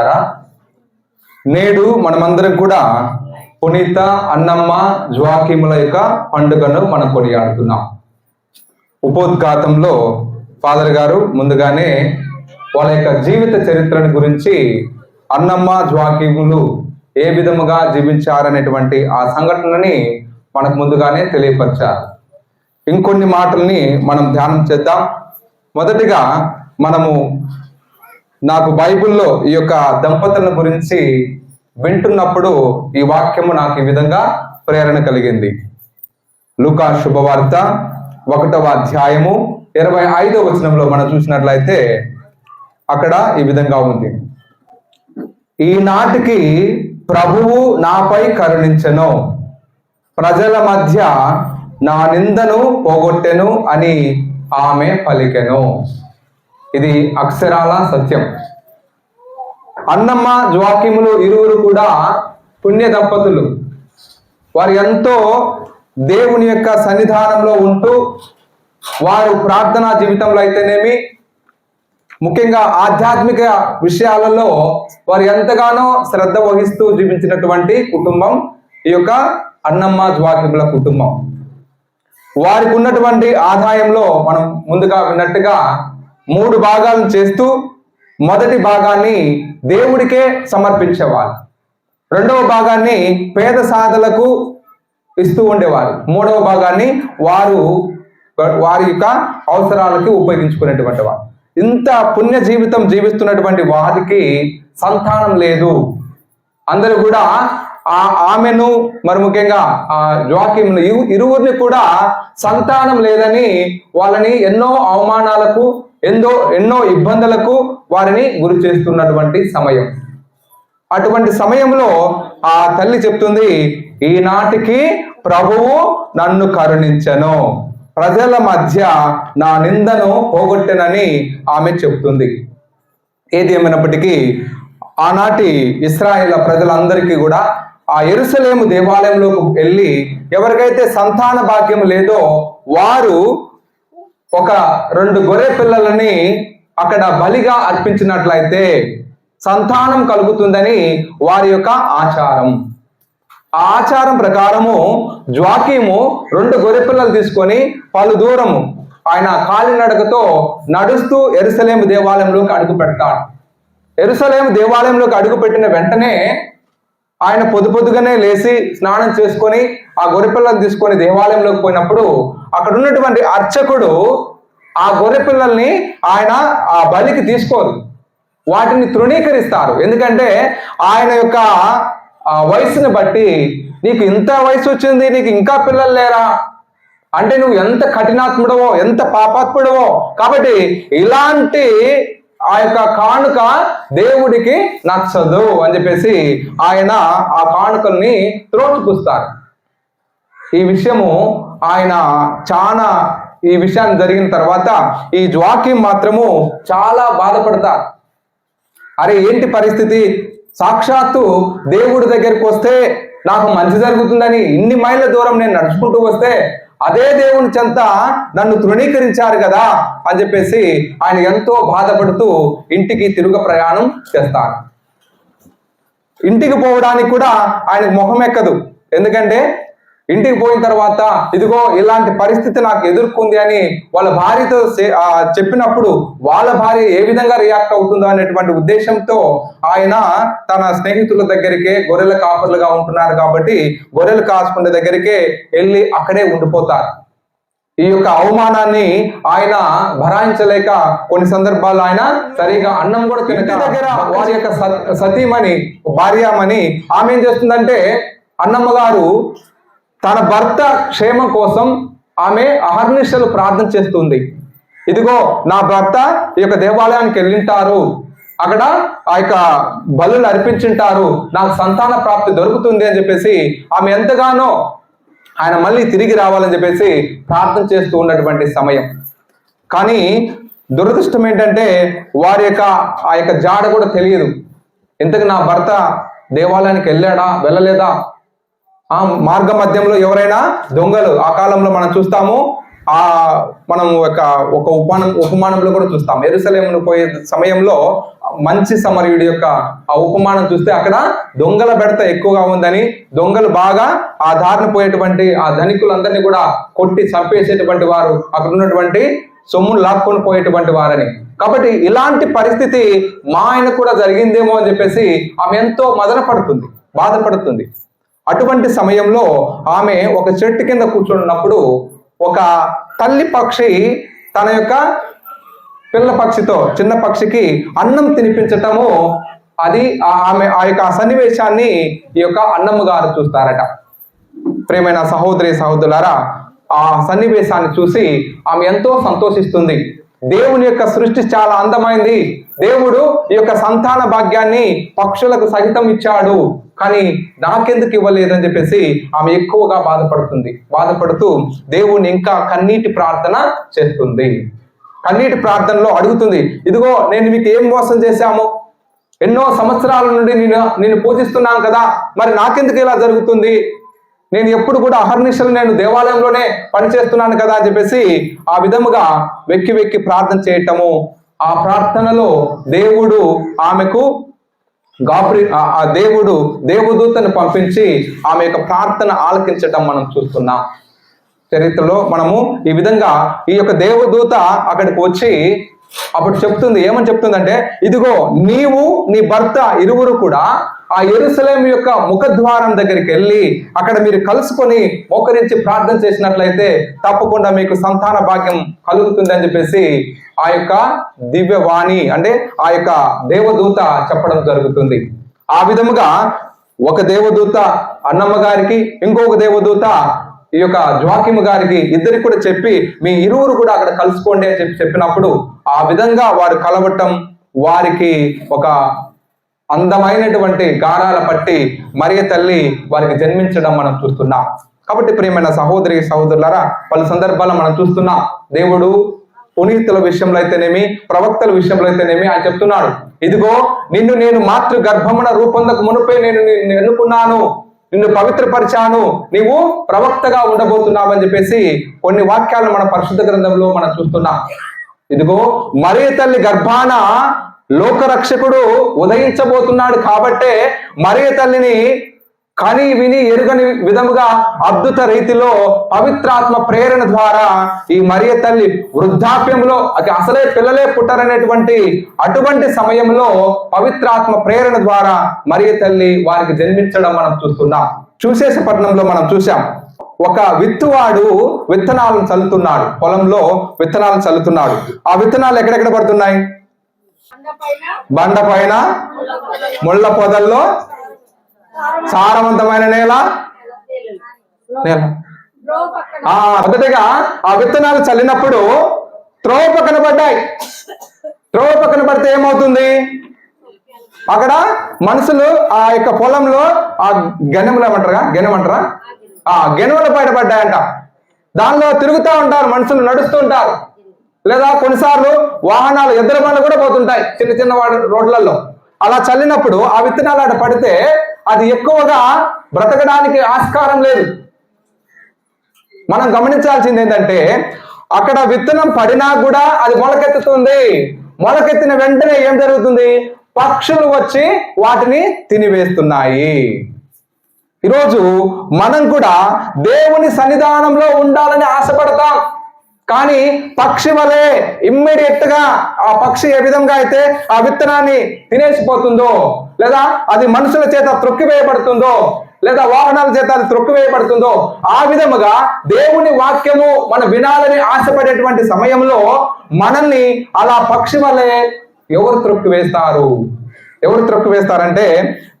బిడ్డలారా నేడు మనమందరం కూడా పునీత అన్నమ్మ జ్వాకిముల యొక్క పండుగను మనం కొనియాడుతున్నాం. ఉపోద్ఘాతంలో ఫాదర్ గారు ముందుగానే వాళ్ళ యొక్క జీవిత చరిత్రను గురించి అన్నమ్మ జ్వాకిములు ఏ విధముగా జీవించారనేటువంటి ఆ సంఘటనని మనకు ముందుగానే తెలియపరిచారు. ఇంకొన్ని మాటల్ని మనం ధ్యానం చేద్దాం. మొదటిగా మనము నాకు బైబిల్లో ఈ యొక్క దంపతుల గురించి వింటున్నప్పుడు ఈ వాక్యము నాకు ఈ విధంగా ప్రేరణ కలిగింది. లూకా శుభవార్త ఒకటవ అధ్యాయము ఇరవై ఐదవ వచనంలో మనం చూసినట్లయితే అక్కడ ఈ విధంగా ఉంది. ఈనాటికి ప్రభువు నాపై కరుణించెను. ప్రజల మధ్య నా నిందను పోగొట్టెను అని ఆమె పలికెను. ఇది అక్షరాల సత్యం. అన్నమ్మ జ్వాకిములు ఇరువురు కూడా పుణ్య దంపతులు. వారు ఎంతో దేవుని యొక్క సన్నిధానంలో ఉంటూ వారు ప్రార్థనా జీవితంలో అయితేనేమి ముఖ్యంగా ఆధ్యాత్మిక విషయాలలో వారు ఎంతగానో శ్రద్ధ వహిస్తూ జీవించినటువంటి కుటుంబం ఈ యొక్క అన్నమ్మ జ్వాకిముల కుటుంబం. వారికి ఉన్నటువంటి ఆదాయంలో మనం ముందుగా విన్నట్టుగా మూడు భాగాలను చేస్తూ మొదటి భాగాన్ని దేవుడికే సమర్పించేవారు. రెండవ భాగాన్ని పేద సాధలకు ఇస్తూ ఉండేవారు. మూడవ భాగాన్ని వారు వారి యొక్క అవసరాలకి ఉపయోగించుకునేటువంటి వారు. ఇంత పుణ్య జీవితం జీవిస్తున్నటువంటి వారికి సంతానం లేదు. అందరూ కూడా ఆ ఆమెను మరి ముఖ్యంగా ఆ జోకింను ఇరువురిని కూడా సంతానం లేదని వాళ్ళని ఎన్నో అవమానాలకు ఎందో ఎన్నో ఇబ్బందులకు వారిని గురి చేస్తున్నటువంటి సమయం. అటువంటి సమయంలో ఆ తల్లి చెప్తుంది ఈనాటికి ప్రభువు నన్ను కరుణించను. ప్రజల మధ్య నా నిందను పోగొట్టెనని ఆమె చెప్తుంది. ఏది ఏమైనప్పటికీ ఆనాటి ఇస్రాయేల్ ప్రజలందరికీ కూడా ఆ ఎరుసలేము దేవాలయంలోకి వెళ్ళి ఎవరికైతే సంతాన భాగ్యం లేదో వారు ఒక రెండు గొర్రె పిల్లలని అక్కడ బలిగా అర్పించినట్లయితే సంతానం కలుగుతుందని వారి యొక్క ఆచారం. ఆ ఆచారం ప్రకారము జ్వాకీము రెండు గొర్రె పిల్లలు తీసుకొని పలు దూరము ఆయన కాలినడకతో నడుస్తూ ఎరుసలేము దేవాలయంలోకి అడుగు పెడతాడు. ఎరుసలేము దేవాలయంలోకి అడుగు పెట్టిన వెంటనే ఆయన పొద్దు పొద్దుగానే లేచి స్నానం చేసుకొని ఆ గొర్రెపిల్లలను తీసుకొని దేవాలయంలోకి పోయినప్పుడు అక్కడ ఉన్నటువంటి అర్చకుడు ఆ గొర్రె పిల్లల్ని ఆయన ఆ బలికి తీసుకోరు. వాటిని తృణీకరిస్తారు. ఎందుకంటే ఆయన యొక్క వయసుని బట్టి నీకు ఇంత వయసు వచ్చింది నీకు ఇంకా పిల్లలు లేరా? అంటే నువ్వు ఎంత కఠినాత్ముడవో ఎంత పాపాత్ముడవో. కాబట్టి ఇలాంటి ఆ యొక్క కానుక దేవుడికి నచ్చదు అని చెప్పేసి ఆయన ఆ కానుకల్ని త్రోచుపుస్తారు ఈ విషయము ఆయన చాలా ఈ విషయాన్ని జరిగిన తర్వాత ఈ జ్వాకిం మాత్రము చాలా బాధపడతారు. అరే ఏంటి పరిస్థితి? సాక్షాత్తు దేవుడి దగ్గరికి వస్తే నాకు మంచి జరుగుతుందని ఇన్ని మైళ్ళ దూరం నేను నడుచుకుంటూ వస్తే అదే దేవుని చెంత నన్ను తృణీకరించారు కదా అని చెప్పేసి ఆయన ఎంతో బాధపడుతూ ఇంటికి తిరుగ ప్రయాణం చేస్తారు. ఇంటికి పోవడానికి కూడా ఆయనకు మొహం ఎక్కదు. ఎందుకంటే ఇంటికి పోయిన తర్వాత ఇదిగో ఇలాంటి పరిస్థితి నాకు ఎదుర్కొంది అని వాళ్ళ భార్యతో చెప్పినప్పుడు వాళ్ళ భార్య ఏ విధంగా రియాక్ట్ అవుతుందో అనేటువంటి ఉద్దేశంతో ఆయన తన స్నేహితుల దగ్గరికే గొర్రెల కాపర్లుగా ఉంటున్నారు కాబట్టి గొర్రెలు కాసుకునే దగ్గరికే వెళ్ళి అక్కడే ఉండిపోతారు. ఈ యొక్క అవమానాన్ని ఆయన భరాయించలేక కొన్ని సందర్భాల్లో ఆయన సరిగా అన్నం కూడా తినక దగ్గర వారి యొక్క సతీమణి భార్యమని ఆమె ఏం చేస్తుందంటే అన్నమ్మ గారు తన భర్త క్షేమం కోసం ఆమె అహర్నిశలు ప్రార్థన చేస్తుంది. ఇదిగో నా భర్త ఈ యొక్క దేవాలయానికి వెళ్ళింటారు. అక్కడ ఆ యొక్క బలు అర్పించింటారు. నాకు సంతాన ప్రాప్తి దొరుకుతుంది అని చెప్పేసి ఆమె ఎంతగానో ఆయన మళ్ళీ తిరిగి రావాలని చెప్పేసి ప్రార్థన చేస్తూ ఉన్నటువంటి సమయం. కానీ దురదృష్టం ఏంటంటే వారి యొక్క ఆ యొక్క జాడ కూడా తెలియదు. ఇంతకు నా భర్త దేవాలయానికి వెళ్ళాడా? వెళ్ళలేదా? ఆ మార్గ మధ్యంలో ఎవరైనా దొంగలు ఆ కాలంలో మనం చూస్తాము ఆ మనం ఒక ఒక ఉపమానం ఉపమానంలో కూడా చూస్తాం ఎరుసలేమును పోయే సమయంలో మంచి సమరయుడి యొక్క ఆ ఉపమానం చూస్తే అక్కడ దొంగల బెడత ఎక్కువగా ఉందని దొంగలు బాగా ఆ దారిన పోయేటువంటి ఆ ధనికులందరినీ కూడా కొట్టి చంపేసేటువంటి వారు అక్కడ ఉన్నటువంటి సొమ్మును లాక్కొని పోయేటువంటి వారని. కాబట్టి ఇలాంటి పరిస్థితి మా ఆయన కూడా జరిగిందేమో అని చెప్పేసి ఆమె ఎంతో మదన పడుతుంది బాధపడుతుంది. అటువంటి సమయంలో ఆమె ఒక చెట్టు కింద కూర్చున్నప్పుడు ఒక తల్లి పక్షి తన యొక్క పిల్ల పక్షితో చిన్న పక్షికి అన్నం తినిపించటము అది ఆ- ఆమె ఆ యొక్క సన్నివేశాన్ని ఈ యొక్క అన్నమ్మ గారు చూస్తారట. ప్రేమైన సహోదరి సహోదరులారా ఆ సన్నివేశాన్ని చూసి ఆమె ఎంతో సంతోషిస్తుంది. దేవుని యొక్క సృష్టి చాలా అందమైంది. దేవుడు ఈ యొక్క సంతాన భాగ్యాన్ని పక్షులకు సహితం ఇచ్చాడు. కానీ నాకెందుకు ఇవ్వలేదని చెప్పేసి ఆమె ఎక్కువగా బాధపడుతుంది. బాధపడుతూ దేవుణ్ణి ఇంకా కన్నీటి ప్రార్థన చేస్తుంది. కన్నీటి ప్రార్థనలో అడుగుతుంది ఇదిగో నేను మీకు ఏం మోసం చేశాము? ఎన్నో సంవత్సరాల నుండి నేను నేను పూజిస్తున్నాను కదా మరి నాకెందుకు ఇలా జరుగుతుంది? నేను ఎప్పుడు కూడా అహర్నిశలు నేను దేవాలయంలోనే పనిచేస్తున్నాను కదా అని చెప్పేసి ఆ విధముగా వెక్కి వెక్కి ప్రార్థన చేయటము ఆ ప్రార్థనలో దేవుడు ఆమెకు గాబ్రి ఆ దేవుడు దేవదూతను పంపించి ఆమె యొక్క ప్రార్థన ఆలకించడం మనం చూస్తున్నాం. చరిత్రలో మనము ఈ విధంగా ఈ యొక్క దేవదూత అక్కడికి వచ్చి అప్పుడు చెప్తుంది ఏమని చెప్తుందంటే ఇదిగో నీవు నీ భర్త ఇరువురు కూడా ఆ ఎరుసలేం యొక్క ముఖద్వారం దగ్గరికి వెళ్ళి అక్కడ మీరు కలుసుకొని మోకరించి ప్రార్థన చేసినట్లయితే తప్పకుండా మీకు సంతాన భాగ్యం కలుగుతుంది అని చెప్పేసి ఆ యొక్క దివ్యవాణి అంటే ఆ యొక్క దేవదూత చెప్పడం జరుగుతుంది. ఆ విధముగా ఒక దేవదూత అన్నమ్మ గారికి ఇంకొక దేవదూత ఈ యొక్క జ్వాకిము గారికి ఇద్దరికి కూడా చెప్పి మీ ఇరువురు కూడా అక్కడ కలుసుకోండి అని చెప్పి చెప్పినప్పుడు ఆ విధంగా వారు కలవటం వారికి ఒక అందమైనటువంటి గారాల పట్టి మరియ తల్లి వారికి జన్మించడం మనం చూస్తున్నాం. కాబట్టి ప్రియమైన సహోదరి సహోదరులారా పలు సందర్భాల్లో మనం చూస్తున్నాం దేవుడు పునీతుల విషయంలో అయితేనేమి ప్రవక్తల విషయంలో అయితేనేమి ఆయన చెప్తున్నాడు ఇదిగో నిన్ను నేను మాతృ గర్భమున రూపొందక మునుపే నేను ఎన్నుకున్నాను. నిన్ను పవిత్రపరిచాను. నీవు ప్రవక్తగా ఉండబోతున్నావు అని చెప్పేసి కొన్ని వాక్యాలను మన పరిశుద్ధ గ్రంథంలో మనం చూస్తున్నాం. ఇదిగో మరే తల్లి గర్భాన లోకరక్షకుడు ఉదయించబోతున్నాడు కాబట్టే మరియ తల్లిని కని విని ఎరుగని విధముగా అద్భుత రీతిలో పవిత్రాత్మ ప్రేరణ ద్వారా ఈ మరియ తల్లి వృద్ధాప్యంలో అది అసలే పిల్లలే పుట్టరనేటువంటి అటువంటి సమయంలో పవిత్రాత్మ ప్రేరణ ద్వారా మరియ తల్లి వారికి జన్మించడం మనం చూస్తున్నాం. పట్టణంలో మనం చూసాం ఒక విత్తువాడు విత్తనాలను చల్లుతున్నాడు. పొలంలో విత్తనాలను చల్లుతున్నాడు. ఆ విత్తనాలు ఎక్కడెక్కడ పడుతున్నాయి? బండ పైన ముళ్ళ పొదల్లో సారవంతమైన నేల? నేల. ఆ మొదటిగా ఆ విత్తనాలు చల్లినప్పుడు త్రోవ పక్కన పడ్డాయి. త్రోవ పక్కన పడితే ఏమవుతుంది? అక్కడ మనుషులు ఆ యొక్క పొలంలో ఆ గెనెములు ఏమంటారా గెనెమంటారా ఆ పైన బయటపడ్డాయంట దానిలో తిరుగుతూ ఉంటారు మనుషులు నడుస్తూ ఉంటారు. లేదా కొన్నిసార్లు వాహనాలు ఎద్దుల బండ్లు కూడా పోతుంటాయి చిన్న చిన్న రోడ్లలో అలా చల్లినప్పుడు ఆ విత్తనాలు అక్కడ పడితే అది ఎక్కువగా బ్రతకడానికి ఆస్కారం లేదు. మనం గమనించాల్సింది ఏంటంటే అక్కడ విత్తనం పడినా కూడా అది మొలకెత్తుతుంది. మొలకెత్తిన వెంటనే ఏం జరుగుతుంది? పక్షులు వచ్చి వాటిని తినివేస్తున్నాయి. ఈరోజు మనం కూడా దేవుని సన్నిధానంలో ఉండాలని ఆశపడతాం. కానీ పక్షి వలె ఇమ్మీడియట్గా ఆ పక్షి ఏ విధంగా అయితే ఆ విత్తనాన్ని తినేసిపోతుందో లేదా అది మనుషుల చేత త్రొక్కివేయబడుతుందో లేదా వాహనాల చేత అది త్రొక్కివేయబడుతుందో ఆ విధముగా దేవుని వాక్యము మనం వినాలని ఆశపడేటువంటి సమయంలో మనల్ని అలా పక్షి వలె ఎవరు త్రొక్కివేస్తారు? ఎవరు త్రొక్కివేస్తారంటే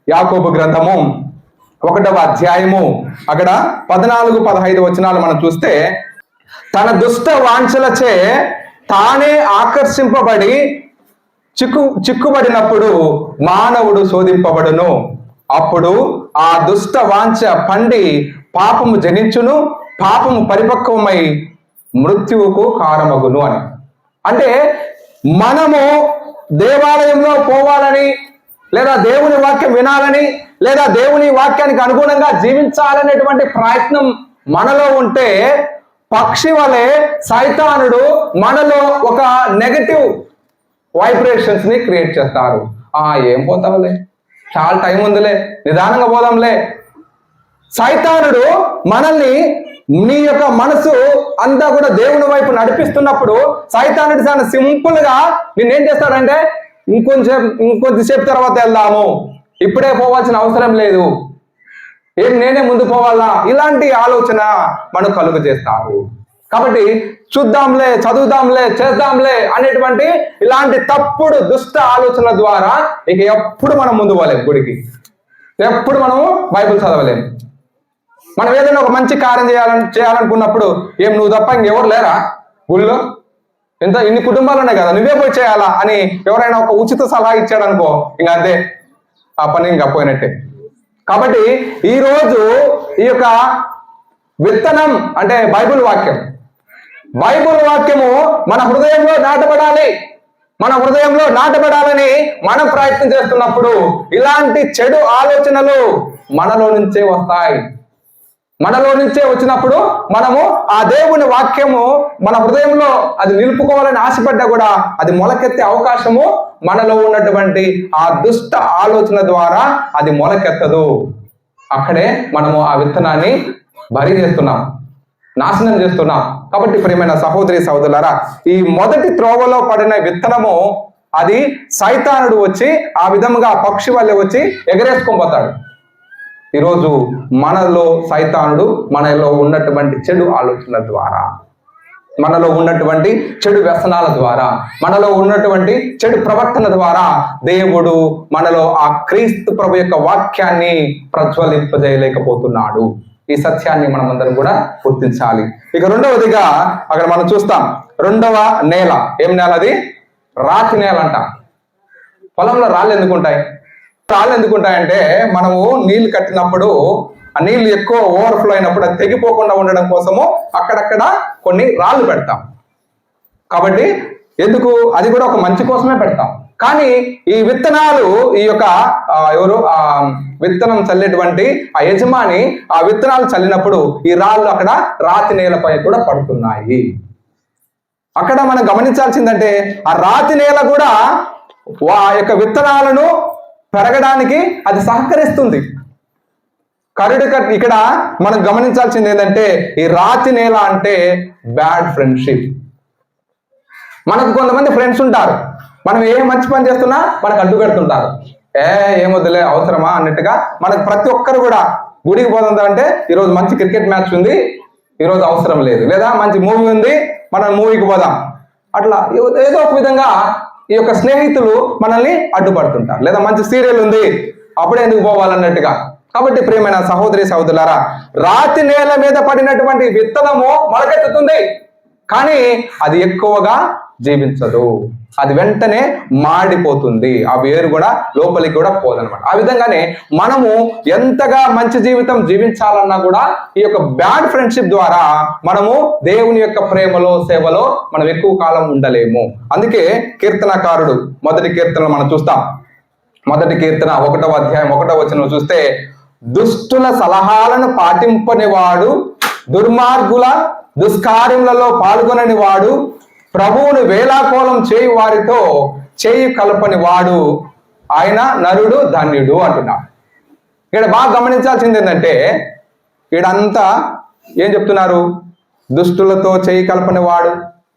యాకోబు గ్రంథము ఒకటవ అధ్యాయము అక్కడ పద్నాలుగు పదహైదు వచనాలు మనం చూస్తే తన దుష్ట వాంఛలచే తానే ఆకర్షింపబడి చిక్కు చిక్కుబడినప్పుడు మానవుడు శోధింపబడును. అప్పుడు ఆ దుష్ట వాంఛ పండి పాపము జనించును పాపము పరిపక్వమై మృత్యువుకు కారమగును అని. అంటే మనము దేవాలయంలో పోవాలని లేదా దేవుని వాక్యం వినాలని లేదా దేవుని వాక్యానికి అనుగుణంగా జీవించాలనేటువంటి ప్రయత్నం మనలో ఉంటే పక్షి వలె సైతానుడు మనలో ఒక నెగటివ్ వైబ్రేషన్స్ని క్రియేట్ చేస్తారు ఆ ఏం పోతావులే? చాలా టైం ఉందిలే. నిదానంగా పోదాంలే. సైతానుడు మనల్ని నీ యొక్క మనసు అంతా కూడా దేవుని వైపు నడిపిస్తున్నప్పుడు సైతానుడు చాలా సింపుల్గా నిన్నేం చేస్తాడంటే ఇంకొంచెం ఇంకొద్దిసేపు తర్వాత వెళ్దాము. ఇప్పుడే పోవాల్సిన అవసరం లేదు. ఏం నేనే ముందు పోవాలా? ఇలాంటి ఆలోచన మనకు కలుగు చేస్తారు కాబట్టి చూద్దాంలే చదువుదాంలే చేద్దాంలే అనేటువంటి ఇలాంటి తప్పుడు దుష్ట ఆలోచన ద్వారా ఇక ఎప్పుడు మనం ముందు పోలేం గుడికి. ఎప్పుడు మనము బైబుల్ చదవలేము మనం ఏదైనా ఒక మంచి కార్యం చేయాలని చేయాలనుకున్నప్పుడు ఏం నువ్వు తప్ప ఇంకెవరు లేరా? గుళ్ళో? ఎంత ఇన్ని కుటుంబాలు ఉన్నాయి కదా నువ్వే పోయి చేయాలా అని ఎవరైనా ఒక ఉచిత సలహా ఇచ్చాడు అనుకో ఇంకా అంతే. ఆ పని ఇంకా పోయినట్టే. కాబట్టి ఈరోజు ఈ యొక్క విత్తనం అంటే బైబుల్ వాక్యం. బైబిల్ వాక్యము మన హృదయంలో నాటబడాలి. మన హృదయంలో నాటబడాలని మనం ప్రయత్నం చేస్తున్నప్పుడు ఇలాంటి చెడు ఆలోచనలు మనలో నుంచే వస్తాయి. మనలో నుంచే వచ్చినప్పుడు మనము ఆ దేవుని వాక్యము మన హృదయంలో అది నిలుపుకోవాలని ఆశపడ్డా కూడా అది మొలకెత్తే అవకాశము మనలో ఉన్నటువంటి ఆ దుష్ట ఆలోచన ద్వారా అది మొలకెత్తదు. అక్కడే మనము ఆ విత్తనాన్ని బరి చేస్తున్నాం నాశనం చేస్తున్నాం. కాబట్టి ప్రియమైన సహోదరి సహోదరులారా ఈ మొదటి త్రోవలో పడిన విత్తనము అది సైతానుడు వచ్చి ఆ విధముగా పక్షి వల్లే వచ్చి ఎగరేసుకొని పోతాడు. ఈరోజు మనలో సైతానుడు మనలో ఉన్నటువంటి చెడు ఆలోచనల ద్వారా మనలో ఉన్నటువంటి చెడు వ్యసనాల ద్వారా మనలో ఉన్నటువంటి చెడు ప్రవర్తన ద్వారా దేవుడు మనలో ఆ క్రీస్తు ప్రభు యొక్క వాక్యాన్ని ప్రజ్వలింపజేయలేకపోతున్నాడు. ఈ సత్యాన్ని మనం అందరం కూడా గుర్తించాలి. ఇక రెండవదిగా అక్కడ మనం చూస్తాం రెండవ నేల ఏం నేల అది? రాతి నేల అంట పొలంలో రాళ్ళు ఎందుకు ఉంటాయి రాళ్ళు ఎందుకు ఉంటాయంటే మనము నీళ్ళు కట్టినప్పుడు ఆ నీళ్ళు ఎక్కువ ఓవర్ఫ్లో అయినప్పుడు అది తెగిపోకుండా ఉండడం కోసము అక్కడక్కడ కొన్ని రాళ్ళు పెడతాం. కాబట్టి ఎందుకు? అది కూడా ఒక మంచి కోసమే పెడతాం. కానీ ఈ విత్తనాలు ఈ యొక్క ఎవరు ఆ విత్తనం చల్లేటువంటి ఆ యజమాని ఆ విత్తనాలు చల్లినప్పుడు ఈ రాళ్ళు అక్కడ రాతి నేలపై కూడా పడుతున్నాయి. అక్కడ మనం గమనించాల్సిందంటే ఆ రాతి నేల కూడా ఆ యొక్క విత్తనాలను పెరగడానికి అది సహకరిస్తుంది. కరుడు ఇక్కడ మనం గమనించాల్సింది ఏంటంటే ఈ రాతి నేల అంటే బ్యాడ్ ఫ్రెండ్షిప్ మనకు కొంతమంది ఫ్రెండ్స్ ఉంటారు. మనం ఏ మంచి పని చేస్తున్నా మనకు అడ్డు పెడుతుంటారు. ఏ ఏమొద్దులే అవసరమా అన్నట్టుగా మనకు ప్రతి ఒక్కరు కూడా గుడికి పోతుందా అంటే ఈరోజు మంచి క్రికెట్ మ్యాచ్ ఉంది ఈరోజు అవసరం లేదు. లేదా మంచి మూవీ ఉంది మనం మూవీకి పోదాం. అట్లా ఏదో ఒక విధంగా ఈ యొక్క స్నేహితులు మనల్ని అడ్డుపడుతుంటారు. లేదా మంచి సీరియల్ ఉంది అప్పుడే ఎందుకు పోవాలన్నట్టుగా. కాబట్టి ప్రియమైన సహోదరి సహోదరులారా రాతి నేల మీద పడినటువంటి విత్తనము మొలకెత్తుతుంది. కానీ అది ఎక్కువగా జీవించదు. అది వెంటనే మాడిపోతుంది. ఆ వేరు కూడా లోపలికి కూడా పోదనమాట ఆ విధంగానే మనము ఎంతగా మంచి జీవితం జీవించాలన్నా కూడా ఈ యొక్క బ్యాడ్ ఫ్రెండ్షిప్ ద్వారా మనము దేవుని యొక్క ప్రేమలో సేవలో మనం ఎక్కువ కాలం ఉండలేము. అందుకే కీర్తనకారుడు మొదటి కీర్తనలు మనం చూస్తాం. మొదటి కీర్తన ఒకటవ అధ్యాయం ఒకటవ వచనం చూస్తే దుష్టుల సలహాలను పాటింపని వాడు దుర్మార్గుల దుష్కార్యములలో పాల్గొనని వాడు ప్రభువును వేలాకోలం చేయి వారితో చేయి కలపని వాడు ఆయన నరుడు ధన్యుడు అంటున్నాడు. ఇక్కడ బాగా గమనించాల్సింది ఏంటంటే ఈడంతా ఏం చెప్తున్నారు? దుష్టులతో చేయి కలపని వాడు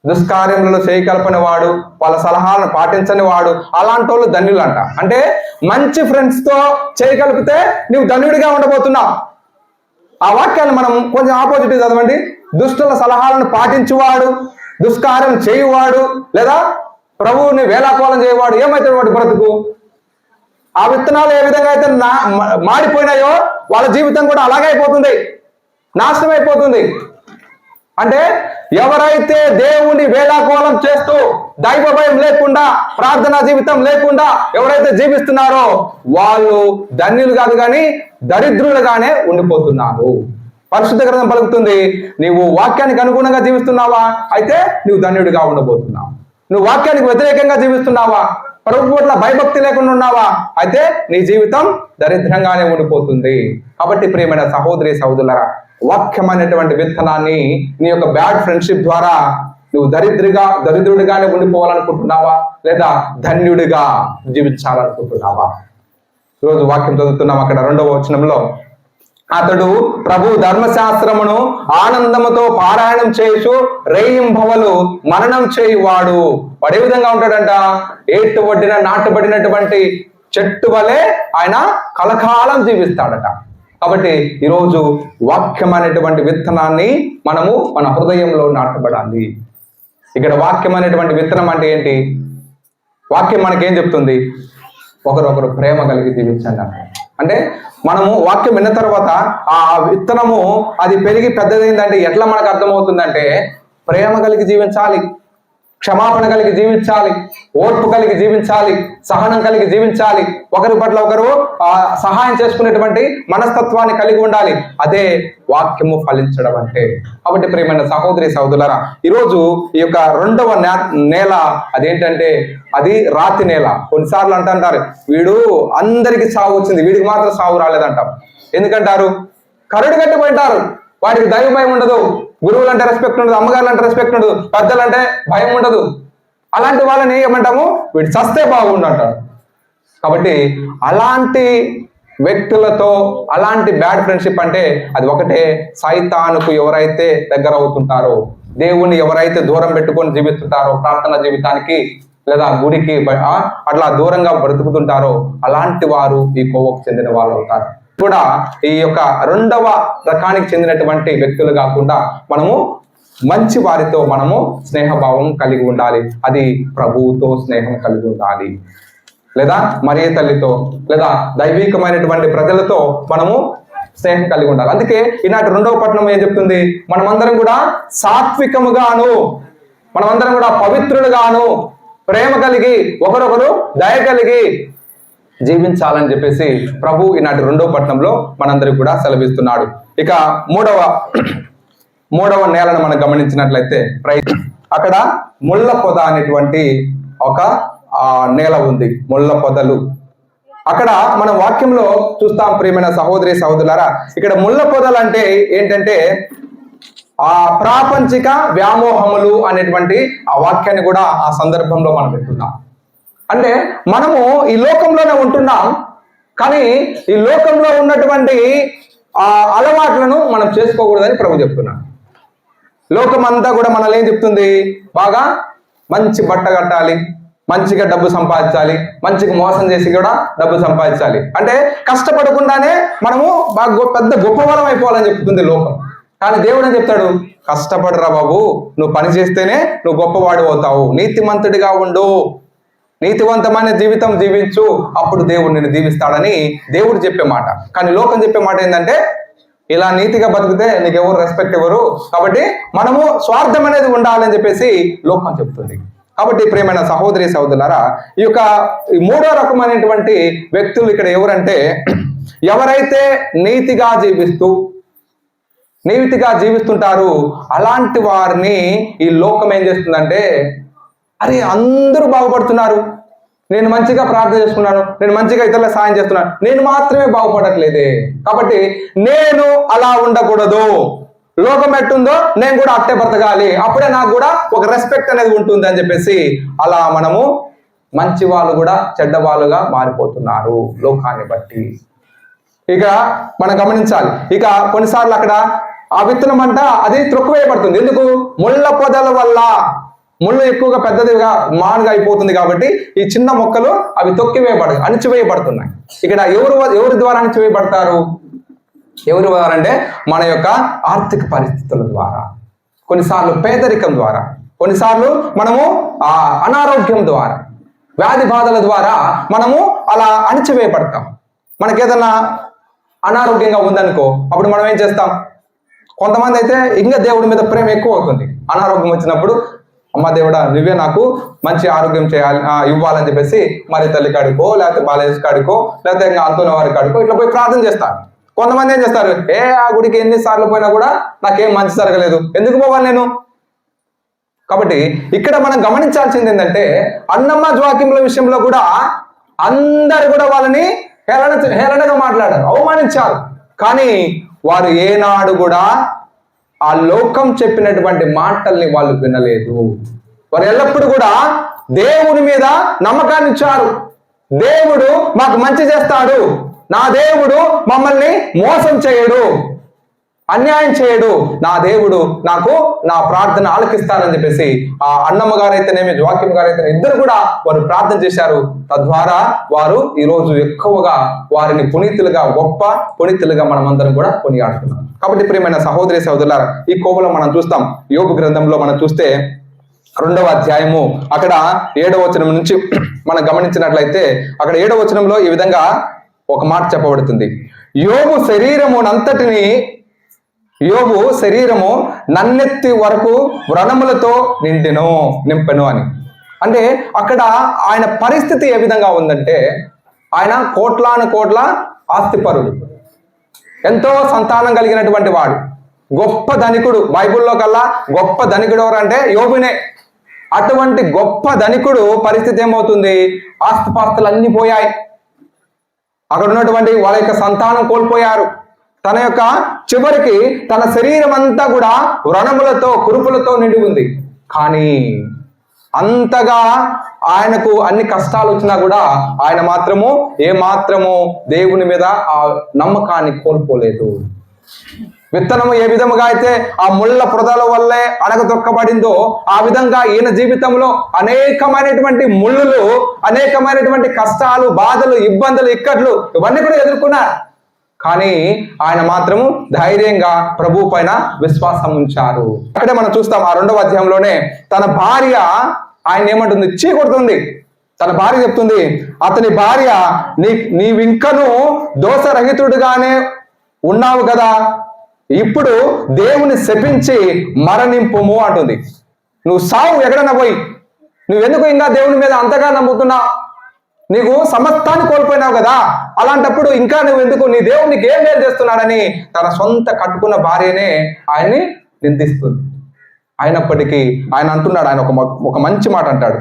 దుష్కార్యములలో చేయి కలపని వాడు వాళ్ళ సలహాలను పాటించని వాడు అలాంటి వాళ్ళు ధన్యులు అంట అంటే మంచి ఫ్రెండ్స్తో చేయి కలిపితే నువ్వు ధన్యుడిగా ఉండబోతున్నావు. ఆ వాక్యాన్ని మనం కొంచెం ఆపోజిట్ చదవండి. దుష్టుల సలహాలను పాటించువాడు దుష్కార్యం చేయువాడు లేదా ప్రభువుని వేలాకోలం చేయవాడు ఏమైతే వాడి బ్రతుకు? ఆ విత్తనాలు ఏ విధంగా అయితే నా మాడిపోయినాయో వాళ్ళ జీవితం కూడా అలాగే అయిపోతుంది. నాశనం అయిపోతుంది. అంటే ఎవరైతే దేవుని వేలాకోలం చేస్తూ దైవ భయం లేకుండా ప్రార్థనా జీవితం లేకుండా ఎవరైతే జీవిస్తున్నారో వాళ్ళు ధన్యులు కాదు కానీ దరిద్రులుగానే ఉండిపోతున్నారు. పరిశుద్ధ గ్రంథం పలుకుతుంది. నీవు వాక్యానికి అనుగుణంగా జీవిస్తున్నావా? అయితే నువ్వు ధన్యుడిగా ఉండబోతున్నావు. నువ్వు వాక్యానికి వ్యతిరేకంగా జీవిస్తున్నావా? ప్రభు పట్ల భయభక్తి లేకుండా ఉన్నావా? అయితే నీ జీవితం దరిద్రంగానే ఉండిపోతుంది. కాబట్టి ప్రియమైన సహోదరి సహోదరులరా వాక్యం అనేటువంటి విత్తనాన్ని నీ యొక్క బ్యాడ్ ఫ్రెండ్షిప్ ద్వారా నువ్వు దరిద్రిగా దరిద్రుడిగానే ఉండిపోవాలనుకుంటున్నావా? లేదా ధన్యుడిగా జీవించాలనుకుంటున్నావా? ఈరోజు వాక్యం చదువుతున్నాం అక్కడ రెండవ వచనంలో. అతడు ప్రభు ధర్మశాస్త్రమును ఆనందముతో పారాయణం చేయుచు రేయింభవలు మరణం చేయువాడు. వాడు ఏ విధంగా ఉంటాడంట? ఏటు వడ్డిన నాటుబడినటువంటి చెట్టు వలె ఆయన కలకాలం జీవిస్తాడట. కాబట్టి ఈరోజు వాక్యం అనేటువంటి విత్తనాన్ని మనము మన హృదయంలో నాటబడాలి. ఇక్కడ వాక్యం అనేటువంటి విత్తనం అంటే ఏంటి? వాక్యం మనకేం చెప్తుంది? ఒకరొకరు ప్రేమ కలిగి జీవించండి అంటే మనము వాక్యం విన్న తర్వాత ఆ విత్తనము అది పెరిగి పెద్దదైందంటే ఎట్లా మనకు అర్థమవుతుందంటే ప్రేమ కలిగి జీవించాలి. క్షమాపణ కలిగి జీవించాలి ఓర్పు కలిగి జీవించాలి సహనం కలిగి జీవించాలి. ఒకరి పట్ల ఒకరు ఆ, సహాయం చేసుకునేటువంటి మనస్తత్వాన్ని కలిగి ఉండాలి. అదే వాక్యము ఫలించడం అంటే. కాబట్టి ప్రియమైన సహోదరి సహోదరులరా ఈరోజు ఈ యొక్క రెండవ నే- నేల అదేంటంటే అది రాతి నేల. కొన్నిసార్లు అంటారు వీడు అందరికి సాగు వచ్చింది వీడికి మాత్రం సాగు రాలేదంటాం. ఎందుకంటారు? కరుడు కట్టిపోయింటారు. వాడికి దైవ భయం ఉండదు. గురువులు అంటే రెస్పెక్ట్ ఉండదు అమ్మగారులు అంటే రెస్పెక్ట్ ఉండదు పెద్దలు అంటే భయం ఉండదు. అలాంటి వాళ్ళని ఏమంటాము? వీడు చస్తే బాగుండు అంటారు కాబట్టి అలాంటి వ్యక్తులతో అలాంటి బ్యాడ్ ఫ్రెండ్షిప్ అంటే అది ఒకటే. సైతానుకు ఎవరైతే దగ్గర అవుతుంటారో దేవుణ్ణి ఎవరైతే దూరం పెట్టుకొని జీవిస్తుంటారో ప్రార్థన జీవితానికి లేదా గుడికి అట్లా దూరంగా బ్రతుకుతుంటారో అలాంటి వారు ఈ కోవకు చెందిన వాళ్ళు అవుతారు కూడా ఈ యొక్క రెండవ రకానికి చెందినటువంటి వ్యక్తులు కాకుండా మనము మంచి వారితో మనము స్నేహభావం కలిగి ఉండాలి. అది ప్రభువుతో స్నేహం కలిగి ఉండాలి. లేదా మరియ తల్లితో లేదా దైవికమైనటువంటి ప్రజలతో మనము స్నేహం కలిగి ఉండాలి. అందుకే ఈనాటి రెండవ పట్టణం ఏం చెప్తుంది? మనమందరం కూడా సాత్వికముగాను మనమందరం కూడా పవిత్రులుగాను ప్రేమ కలిగి ఒకరొకరు దయ కలిగి జీవించాలని చెప్పేసి ప్రభు ఈనాటి రెండవ పట్టణంలో మనందరికి కూడా సెలవిస్తున్నాడు. ఇక మూడవ మూడవ నేలను మనం గమనించినట్లయితే అక్కడ ముళ్ళ పొద అనేటువంటి ఒక నేల ఉంది. ముళ్ళ పొదలు. అక్కడ మన వాక్యంలో చూస్తాం ప్రియమైన సహోదరి సహోదరులారా ఇక్కడ ముళ్ళ పొదలు అంటే ఏంటంటే ఆ ప్రాపంచిక వ్యామోహములు అనేటువంటి ఆ వాక్యాన్ని కూడా ఆ సందర్భంలో మనం పెట్టుకున్నాం అంటే మనము ఈ లోకంలోనే ఉంటున్నాం కానీ ఈ లోకంలో ఉన్నటువంటి ఆ అలవాట్లను మనం చేసుకోకూడదని ప్రభు చెప్తున్నాం. లోకం అంతా కూడా మనల్ని ఏం చెప్తుంది? బాగా మంచి బట్ట కట్టాలి మంచిగా డబ్బు సంపాదించాలి మంచిగా మోసం చేసి కూడా డబ్బు సంపాదించాలి. అంటే కష్టపడకుండానే మనము బాగా గొప్ప- పెద్ద గొప్పవరం అయిపోవాలని చెప్తుంది లోకం. కానీ దేవుడు ఏం చెప్తాడు? కష్టపడరా బాబు నువ్వు పని చేస్తేనే నువ్వు గొప్పవాడు అవుతావు నీతిమంతుడిగా ఉండు. నీతివంతమైన జీవితం జీవించు అప్పుడు దేవుడు నిన్ను దీవిస్తాడని దేవుడు చెప్పే మాట. కానీ లోకం చెప్పే మాట ఏంటంటే ఇలా నీతిగా బతికితే నీకు ఎవరు రెస్పెక్ట్ ఇవ్వరు. కాబట్టి మనము స్వార్థం అనేది ఉండాలని చెప్పేసి లోకం చెప్తుంది. కాబట్టి ప్రేమైన సహోదరి సహోదరులారా ఈ యొక్క మూడో రకమైనటువంటి వ్యక్తులు ఇక్కడ ఎవరంటే ఎవరైతే నీతిగా జీవిస్తూ నీతిగా జీవిస్తుంటారు అలాంటి వారిని ఈ లోకం ఏం చేస్తుందంటే అరే అందరూ బాగుపడుతున్నారు. నేను మంచిగా ప్రార్థన చేసుకున్నాను. నేను మంచిగా ఇతరులకు సాయం చేస్తున్నాను. నేను మాత్రమే బాగుపడట్లేదే. కాబట్టి నేను అలా ఉండకూడదు. లోకం ఎట్టుందో నేను కూడా అట్టే బ్రతకాలి. అప్పుడే నాకు కూడా ఒక రెస్పెక్ట్ అనేది ఉంటుంది అని చెప్పేసి అలా మనము మంచి వాళ్ళు కూడా చెడ్డ వాళ్ళుగా మారిపోతున్నారు లోకాన్ని బట్టి. ఇక మనం గమనించాలి. ఇక కొన్నిసార్లు అక్కడ ఆ విత్తనం అంట అది త్రొక్కువేయబడుతుంది. ఎందుకు? ముళ్ళ పొదల వల్ల. ముళ్ళు ఎక్కువగా పెద్దదిగా మానుగా అయిపోతుంది కాబట్టి ఈ చిన్న మొక్కలు అవి తొక్కివేయబడ అణిచివేయబడుతున్నాయి. ఇక్కడ ఎవరు ఎవరి ద్వారా అణిచివేయబడతారు? ఎవరి ద్వారా అంటే మన యొక్క ఆర్థిక పరిస్థితుల ద్వారా. కొన్నిసార్లు పేదరికం ద్వారా. కొన్నిసార్లు మనము ఆ అనారోగ్యం ద్వారా. వ్యాధి బాధల ద్వారా మనము అలా అణిచివేయబడతాం. మనకేదన్నా అనారోగ్యంగా ఉందనుకో అప్పుడు మనం ఏం చేస్తాం? కొంతమంది అయితే ఇంకా దేవుడి మీద ప్రేమ ఎక్కువ అవుతుంది. అనారోగ్యం వచ్చినప్పుడు అమ్మ దేవుడా నువ్వే నాకు మంచి ఆరోగ్యం చేయాలి ఇవ్వాలని చెప్పేసి మరి తల్లి కాడికో లేకపోతే బాలేజ్ కాడికో లేకపోతే ఇంకా అంతున్న వారి కాడికో ఇట్లా పోయి ప్రార్థన చేస్తాను కొంతమంది ఏం చేస్తారు? ఏ ఆ గుడికి ఎన్నిసార్లు పోయినా కూడా నాకేం మంచి జరగలేదు. ఎందుకు పోవాలి నేను? కాబట్టి ఇక్కడ మనం గమనించాల్సింది ఏంటంటే అన్నమ్మ జ్వాక్యముల విషయంలో కూడా అందరు కూడా వాళ్ళని హేళన హేళనగా మాట్లాడారు అవమానించారు. కానీ వారు ఏనాడు కూడా ఆ లోకం చెప్పినటువంటి మాటల్ని వాళ్ళు వినలేదు. వారు ఎల్లప్పుడూ కూడా దేవుని మీద నమ్మకాన్ని ఇచ్చారు. దేవుడు మాకు మంచి చేస్తాడు. నా దేవుడు మమ్మల్ని మోసం చేయడు. అన్యాయం చేయడు. నా దేవుడు నాకు నా ప్రార్థన ఆలకిస్తారని చెప్పేసి ఆ అన్నమ్మ గారైతేనేమి జోకిం గారైతే ఇద్దరు కూడా వారు ప్రార్థన చేశారు. తద్వారా వారు ఈరోజు ఎక్కువగా వారిని పునీతులుగా గొప్ప పునీతులుగా మనం అందరం కూడా కొనియాడుతున్నాం. కాబట్టి ప్రియమైన సహోదరి సహోదరులారా ఈ కోవలో మనం చూస్తాం. యోగు గ్రంథంలో మనం చూస్తే రెండవ అధ్యాయము అక్కడ ఏడవ వచనం నుంచి మనం గమనించినట్లయితే అక్కడ ఏడవ వచనంలో ఈ విధంగా ఒక మాట చెప్పబడుతుంది. యోగు శరీరమునంతటిని యోగు శరీరము నన్నెత్తి వరకు వ్రణములతో నిండెను నింపెను అని. అంటే అక్కడ ఆయన పరిస్థితి ఏ విధంగా ఉందంటే ఆయన కోట్లాను కోట్ల ఆస్తిపరుడు. ఎంతో సంతానం కలిగినటువంటి వాడు. గొప్ప ధనికుడు. బైబిల్లో కల్లా గొప్ప ధనికుడు ఎవరంటే యోబునే. అటువంటి గొప్ప ధనికుడు పరిస్థితి ఏమవుతుంది? ఆస్తిపాస్తులు అన్ని పోయాయి. అక్కడ ఉన్నటువంటి వాళ్ళ యొక్క సంతానం కోల్పోయారు. తన యొక్క చివరికి తన శరీరం అంతా కూడా వ్రణములతో కురుపులతో నిండి ఉంది. కానీ అంతగా ఆయనకు అన్ని కష్టాలు వచ్చినా కూడా ఆయన మాత్రము ఏ మాత్రము దేవుని మీద ఆ నమ్మకాన్ని కోల్పోలేదు. విత్తనము ఏ విధముగా అయితే ఆ ముళ్ళ పొదల వల్లే అడగదొక్కబడిందో ఆ విధంగా ఈయన జీవితంలో అనేకమైనటువంటి ముళ్ళులు అనేకమైనటువంటి కష్టాలు బాధలు ఇబ్బందులు ఇక్కట్లు ఇవన్నీ కూడా ఎదుర్కొన్నారు. కానీ ఆయన మాత్రము ధైర్యంగా ప్రభు పైన విశ్వాసం ఉంచారు అక్కడే మనం చూస్తాం ఆ రెండవ అధ్యాయంలోనే తన భార్య ఆయన ఏమంటుంది? చీ కొడుతుంది. తన భార్య చెప్తుంది అతని భార్య నీ నీవింకను దోషరహితుడుగానే ఉన్నావు కదా. ఇప్పుడు దేవుని శపించి మరణింపుము అంటుంది. నువ్వు సావు ఎక్కడన్నా పోయి. నువ్వెందుకు ఇంకా దేవుని మీద అంతగా నమ్ముతున్నావు? నీకు సమస్తాన్ని కోల్పోయినావు కదా. అలాంటప్పుడు ఇంకా నువ్వు ఎందుకు నీ దేవుడు నీకు ఏం మేలు చేస్తున్నాడని తన సొంత కట్టుకున్న భార్యనే ఆయన్ని నిందిస్తుంది. అయినప్పటికీ ఆయన అంటున్నాడు ఆయన ఒక ఒక మంచి మాట అంటాడు.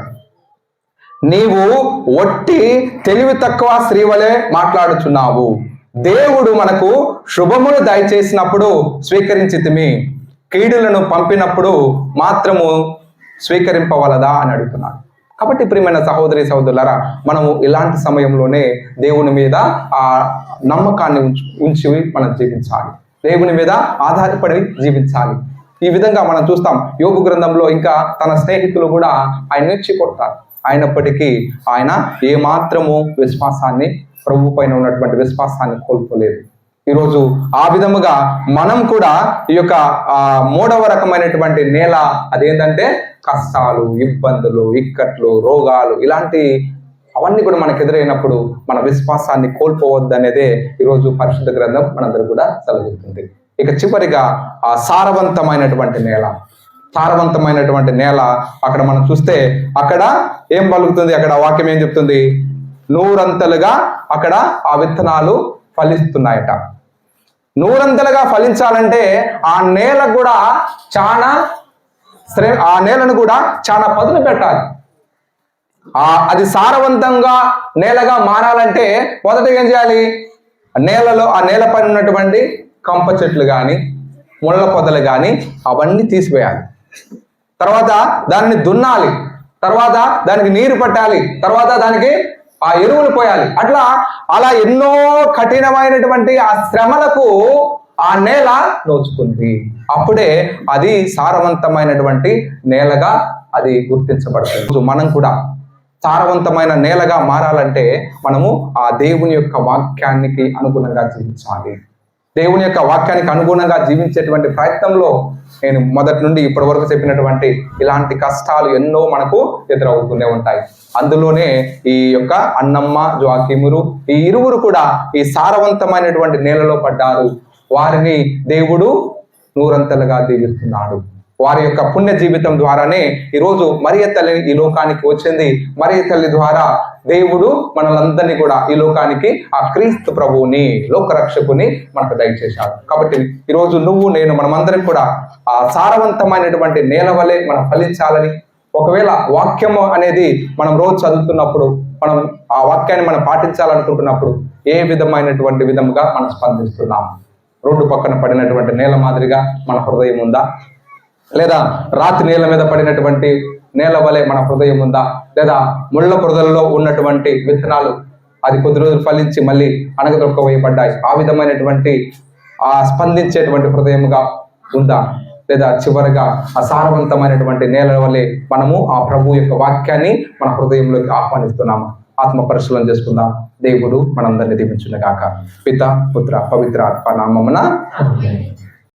నీవు ఒట్టి తెలివి తక్కువ స్త్రీ వలె మాట్లాడుచున్నావు. దేవుడు మనకు శుభమును దయచేసినప్పుడు స్వీకరించితిమి. కీడులను పంపినప్పుడు మాత్రము స్వీకరింపవలదా అని అడుగుతున్నాడు. కాబట్టి ప్రియమైన సహోదరి సహోదరులారా మనము ఇలాంటి సమయంలోనే దేవుని మీద ఆ నమ్మకాన్ని ఉంచి ఉంచి మనం జీవించాలి. దేవుని మీద ఆధారపడి జీవించాలి. ఈ విధంగా మనం చూస్తాం యోగు గ్రంథంలో ఇంకా తన స్నేహితులు కూడా ఆయన కొడతారు. అయినప్పటికీ ఆయన ఏమాత్రము విశ్వాసాన్ని ప్రభు పైన ఉన్నటువంటి విశ్వాసాన్ని కోల్పోలేదు. ఈరోజు ఆ విధముగా మనం కూడా ఈ యొక్క ఆ మూడవ రకమైనటువంటి నేల అదేంటంటే కష్టాలు ఇబ్బందులు ఇక్కట్లు రోగాలు ఇలాంటి అవన్నీ కూడా మనకు ఎదురైనప్పుడు మన విశ్వాసాన్ని కోల్పోవద్దు అనేదే ఈరోజు పరిశుద్ధ గ్రంథం మనందరూ కూడా సెలవుతుంది ఇక చివరిగా ఆ సారవంతమైనటువంటి నేల. సారవంతమైనటువంటి నేల అక్కడ మనం చూస్తే అక్కడ ఏం పలుకుతుంది? అక్కడ వాక్యం ఏం చెప్తుంది? నూరంతలుగా అక్కడ ఆ విత్తనాలు ఫలిస్తున్నాయట. నూరంతలుగా ఫలించాలంటే ఆ నేల కూడా చాలా శ్రే ఆ నేలను కూడా చాలా పదును పెట్టాలి. ఆ అది సారవంతంగా నేలగా మారాలంటే మొదట ఏం చేయాలి? నేలలో ఆ నేల పైన ఉన్నటువంటి కంప చెట్లు కానీ ముళ్ళ పొదలు కానీ అవన్నీ తీసివేయాలి. తర్వాత దానిని దున్నాలి. తర్వాత దానికి నీరు పట్టాలి. తర్వాత దానికి ఆ ఎరువులు పోయాలి. అట్లా అలా ఎన్నో కఠినమైనటువంటి ఆ శ్రమలకు ఆ నేల నోచుకుంది. అప్పుడే అది సారవంతమైనటువంటి నేలగా అది గుర్తించబడుతుంది. మనం కూడా సారవంతమైన నేలగా మారాలంటే మనము ఆ దేవుని యొక్క వాక్యానికి అనుగుణంగా జీవించాలి. దేవుని యొక్క వాక్యానికి అనుగుణంగా జీవించేటువంటి ప్రయత్నంలో నేను మొదటి నుండి ఇప్పటి వరకు చెప్పినటువంటి ఇలాంటి కష్టాలు ఎన్నో మనకు ఎదురవుతూనే ఉంటాయి. అందులోనే ఈ యొక్క అన్నమ్మ జ్వాకిమురు ఈ ఇరువురు కూడా ఈ సారవంతమైనటువంటి నేలలో పడ్డారు. వారిని దేవుడు నూరంతలుగా దీవిస్తున్నాడు. వారి యొక్క పుణ్య జీవితం ద్వారానే ఈరోజు మరియ తల్లి ఈ లోకానికి వచ్చింది. మరియ తల్లి ద్వారా దేవుడు మనలందరినీ కూడా ఈ లోకానికి ఆ క్రీస్తు ప్రభువుని లోకరక్షకుని మనకు దయచేశాడు. కాబట్టి ఈరోజు నువ్వు నేను మనమందరం కూడా ఆ సారవంతమైనటువంటి నేల వలె మనం ఫలించాలని ఒకవేళ వాక్యము అనేది మనం రోజు చదువుతున్నప్పుడు మనం ఆ వాక్యాన్ని మనం పాటించాలనుకుంటున్నప్పుడు ఏ విధమైనటువంటి విధముగా మనం స్పందిస్తున్నాం? రోడ్డు పక్కన పడినటువంటి నేల మాదిరిగా మన హృదయం ఉందా? లేదా రాతి నేల మీద పడినటువంటి నేల వలె మన హృదయం ఉందా? లేదా ముళ్ళ పొరదలలో ఉన్నటువంటి విత్తనాలు అది కొద్ది రోజులు ఫలించి మళ్ళీ అణగదొక్కవేయబడ్డాయి ఆ విధమైనటువంటి ఆ స్పందించేటువంటి హృదయముగా ఉందా? లేదా చివరగా అసారవంతమైనటువంటి నేల వలె మనము ఆ ప్రభు యొక్క వాక్యాన్ని మన హృదయంలోకి ఆహ్వానిస్తున్నాము? ఆత్మ పరిశీలన చేసుకుందాం. దేవుడు మనందరినీ దీవించును కాక పిత పుత్ర పవిత్ర ఆత్మ నామమున.